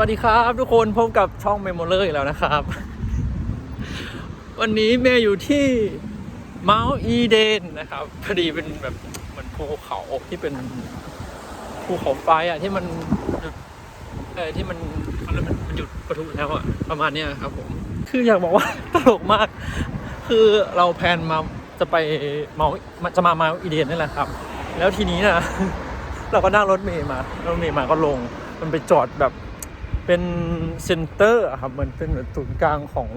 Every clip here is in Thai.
วัสดีครับทุกคนพบกับช่องเมมโมเลอร์อีกแล้วนะครับ วันนี้เมย์อยู่ที่เมาส์อีเดนนะครับพอดีเป็นแบบเหมือนภูเขาที่เป็นภูเขาไฟอะที่มันเออที่มันมันมันหยุดประทุแล้วอะประมาณเนี้ยครับ ผม คืออยากบอกว่าตลกมาก คือเราแพนมาจะไปเมาส์จะมาเมาส์อีเดนนี่แหละครับ แล้วทีนี้นะเราก็นั่งรถเมย์มารถเมย์มาก็ลงมันไปจอดแบบ เป็นเซ็นเตอร์ครับมันเป็นเหมือนศูนย์กลางของ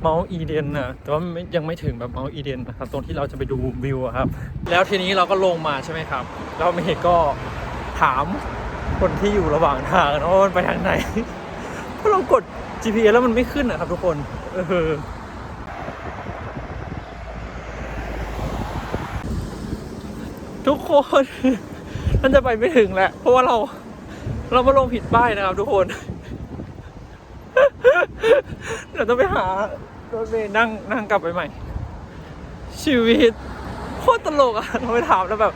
เมาส์อีเดนนะแต่ว่ายังไม่ถึงแบบเมาส์อีเดนนะครับตรงที่เราจะไปดูวิวครับ แล้วทีนี้เราก็ลงมาใช่ไหมครับแล้วเมย์ก็ถามคนที่อยู่ระหว่างทางนะว่ามันไปทางไหนเพราะเรากด GPS แล้วมันไม่ขึ้นนะครับทุกคนเออทุกคนมันจะไปไม่ถึงแหละเพราะว่าเราเรามาลงผิดป้ายนะครับทุกคน เดี๋ยวต้องไปหารถเมล์นั่งนั่งกลับไปใหม่ ชีวิตโคตรตลกอะเราไปถามแล้วแบบ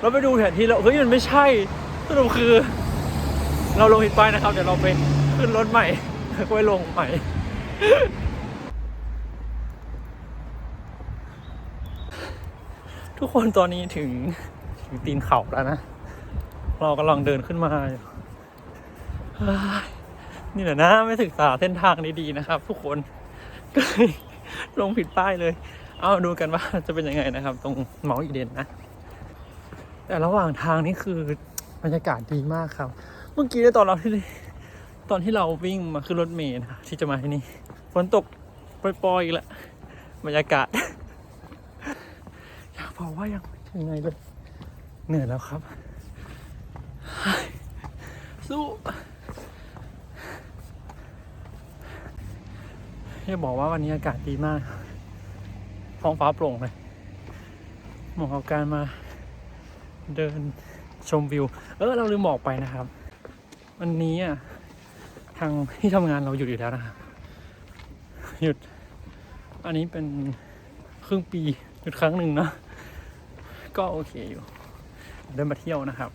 เราไปดูแผนที่แล้วเฮ้ยมันไม่ใช่สรุปคือ เราลงผิดป้ายนะครับ เดี๋ยวเราไปขึ้นรถใหม่ก็ไปลงใหม่ทุกคนตอนนี้ถึงถึงตีนเขาแล้วนะ เรากำลังเดินขึ้นมาอยู่ นี่แหละนะไม่ศึกษาเส้นทางดีๆนะครับ ทุกคนก็เลยลงผิดป้ายเลย เอาดูกันว่าจะเป็นยังไงนะครับ ตรงเมาส์อีเดนนะ แต่ระหว่างทางนี่คือบรรยากาศดีมากครับ เมื่อกี้ตอนเราที่ตอนที่เราวิ่งมาขึ้นรถเมล์นะที่จะมาที่นี่ฝนตกปล่อยๆอีกแล้วบรรยากาศอยากบอกว่ายังไม่ถึงไหนเลยเหนื่อยแล้วครับสู้ จะบอกว่าวันนี้อากาศดีมาก ท้องฟ้าโปร่งเลยเหมาะกับการมาเดินชมวิว เออ เราลืมบอกไปนะครับ วันนี้อะทางที่ทำงานเราหยุดอยู่แล้วนะครับหยุด อันนี้เป็นครึ่งปีหยุดครั้งหนึ่งเนอะก็โอเคอยู่ เดินมาเที่ยวนะครับ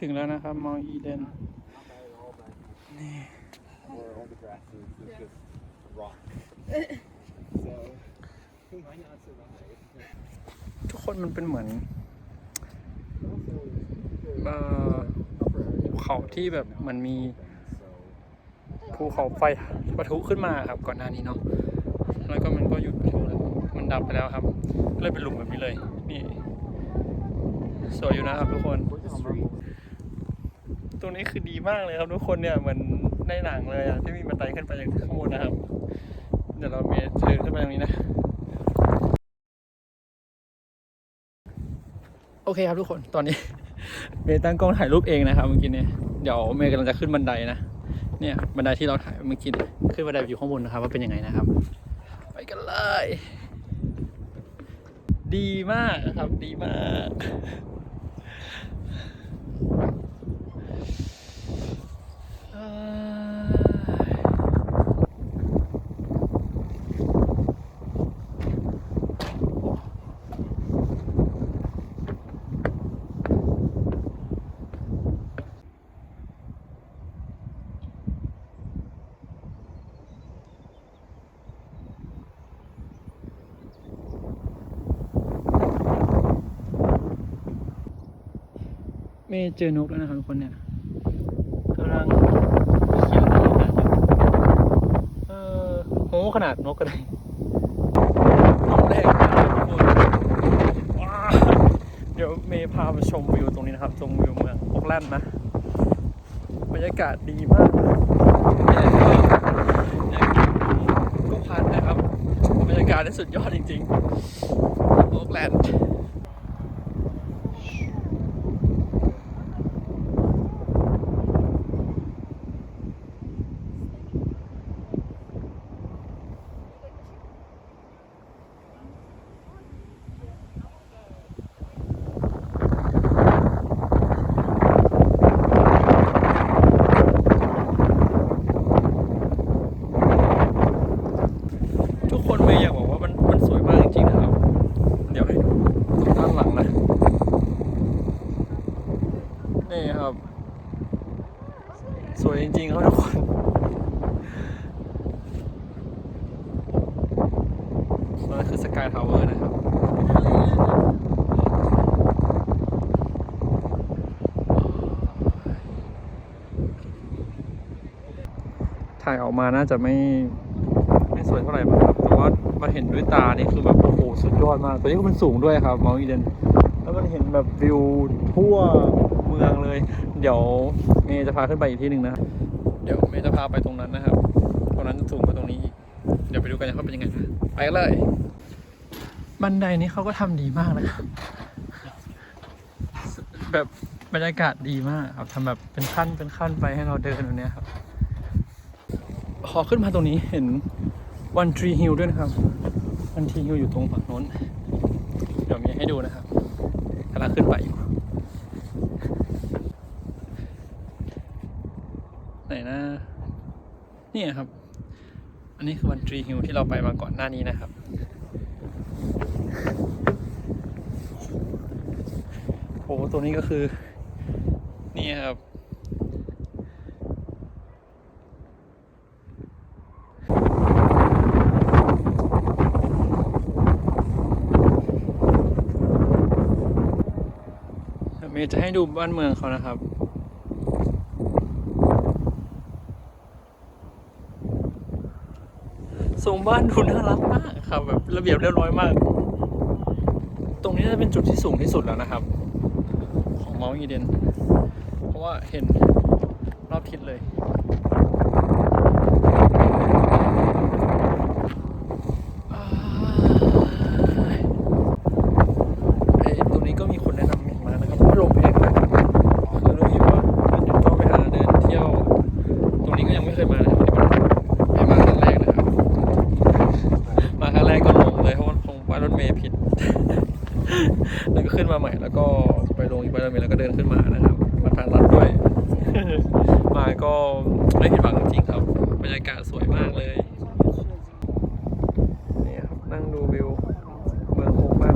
ถึงแล้วนะครับมออีเดน where all the grass is, is just rock. so why not survive? ทุกคนมันเป็นเหมือนเอ่อภูเขาที่แบบมันมีภูเขาไฟปะทุขึ้นมาครับก่อนหน้านี้เนาะแล้วก็มันก็หยุดปะทุแล้วมันดับไปแล้วครับ ก็เลยเป็นหลุมแบบนี้เลย นี่ สวยอยู่นะครับทุกคน รงนี้คือดีมากเลยครับทุกคนเนี่ยเหมือนในหนังเลยอะที่มีบันไดขึ้นไปอย่างข้างบนนะครับ เดี๋ยวเราเมย์เดินขึ้นไปตรงนี้นะ โอเคครับทุกคนตอนนี้เมย์ตั้งกล้องถ่ายรูปเองนะครับเมื่อกี้เนี่ยเดี๋ยวเมย์กำลังจะขึ้นบันไดนะเนี่ยบันไดที่เราถ่ายเมื่อกี้ขึ้นบันไดอยู่ข้างบนนะครับ ว่าเป็นยังไงนะครับ ไปกันเลย ดีมากครับดีมาก เอ้ยเมย์เจอนกแล้วนะครับทุกคนเนี่ยกำลังเขียวขนาดนั้นอยู่เออโห ขนาดนกก็ได้องแรงมากทุกคนว้าเดี๋ยวเมย์พาไปชมวิวตรงนี้นะครับ ตรงวิวเมืองโอกแลนด์นะบรรยากาศดีมากก็พันนะครับ บรรยากาศที่สุดยอดจริงๆโอกแลนด์ นคือสกายทาวเวอร์นะครับถ่ายออกมาน่าจะไม่ไม่สวยเท่าไหร่ครับ แต่ว่ามาเห็นด้วยตานี่คือแบบโอ้โหสุดยอดมาก ตัวนี้ก็มันสูงด้วยครับมาส์อีเดน แล้วมันเห็นแบบวิวทั่วเมืองเลย เดี๋ยวเมย์จะพาขึ้นไปอีกที่หนึ่งนะ เดี๋ยวเมย์จะพาไปตรงนั้นนะครับ ตรงนั้นจะสูงกว่าตรงนี้อีก เดี๋ยวไปดูกันว่าเป็นยังไงนะไปเลย บันไดนี้เขาก็ทำดีมากนะครับแบบบรรยากาศดีมากครับทำแบบเป็นขั้นเป็นขั้นไปให้เราเดินตรงนี้ครับพอขึ้นมาตรงนี้เห็นวันทรีฮิลด้วยนะครับวันทรีฮิลอยู่ตรงฝั่งโน้น เดี๋ยวมีให้ดูนะครับกำลังขึ้นไปอยู่ไหนนะนี่ครับ อันนี้คือวันทรีฮิลที่เราไปมาก่อนหน้านี้นะครับโอ้โหตัวนี้ก็คือ นี่ครับ เมย์จะให้ดูบ้านเมืองเขานะครับ ทรงบ้านดูน่ารักมากครับแบบระเบียบเรียบร้อยมาก ตรงนี้จะเป็นจุดที่สูงที่สุดแล้วนะครับ ของเมาส์อีเดน เพราะว่าเห็นรอบทิศเลย อ้ายไอ้ตรงนี้ก็มีคนแนะนำมานะครับว่าลมแพงมากคือรู้อยู่ว่ามันจะต้องไปหาเดินเที่ยว ตรงนี้ก็ยังไม่เคยมานะครับวันนี้เป็นไม่มาครั้งแรกนะครับ มาครั้งแรกก็ลงเลยเพราะว่าคงป้ายรถเมย์ผิด แล้วก็ขึ้นมาใหม่แล้วก็ไปลงอีกป้ายรถเมย์แล้วก็เดินขึ้นมานะครับ มาทางลัดด้วย มาก็ไม่ผิดหวังจริงๆครับ บรรยากาศสวยมากเลย นี่ครับนั่งดูวิวเมืองโคกบ้าน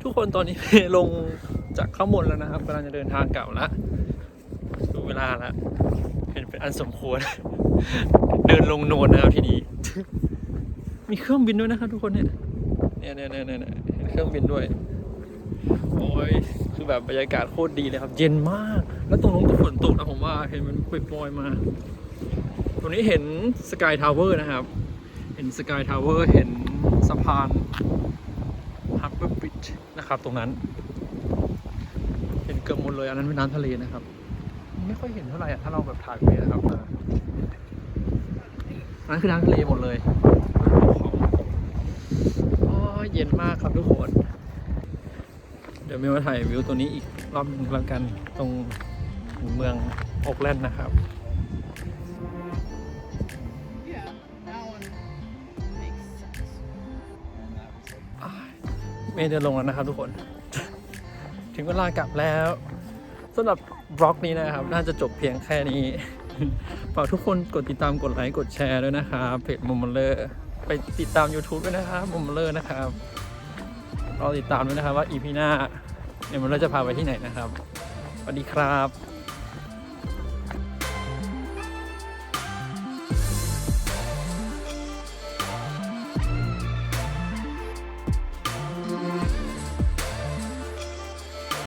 ทุกค นตอนนี้ลงจากข้างบนแล้วนะครับกำลังจะเดินทางกลับล้วดูเวลาล้วเห็นเป็นอันสมควร เดินลงโนนนะครับทีนี้มีเครื่องบินด้วยนะครับทุกคนเนี่ยเนี่ยเนี่ยเนี่ยเนี่ยเห็นเครื่องบินด้วย โอ้ยคือแบบบรรยากาศโคตรดีเลยครับ เย็นมาก แล้วตรงนู้นก็ฝนตกนะผมว่าเห็นมันปล่อยมา ตรงนี้เห็นสกายทาวเวอร์นะครับ เห็นสกายทาวเวอร์เห็นสะพานฮับเบอร์บริดจ์ นะครับ ตรงนั้น เห็นเกือบหมดเลยอันนั้นเป็นน้ำทะเลนะครับ ไม่ค่อยเห็นเท่าไหร่ถ้าเราแบบถ่ายไปนะครับอันนั้นคือน้ำทะเลหมดเลยโอ้เย็นมากครับทุกคน เดี๋ยวมีมาถ่ายวิวตัวนี้อีกรอบหนึงแล้วกันตรงเมืองโอกแลนด์นะครับ เมย์เดินลงแล้วนะครับทุกคน ถึงเวลากลับแล้วสำหรับบล็อกนี้นะครับ น่าจะจบเพียงแค่นี้ฝากทุกคนกดติดตามกดไลค์กดแชร์ด้วยนะครับเพจมุมมเลอร์ไปติดตาม YouTube ด้วยนะครับมุมมเลอร์นะครับรอติดตามด้วยนะครับว่าอีพีหน้าเอ็มมเลอร์จะพาไปที่ไหนนะครับสวัสดีครับ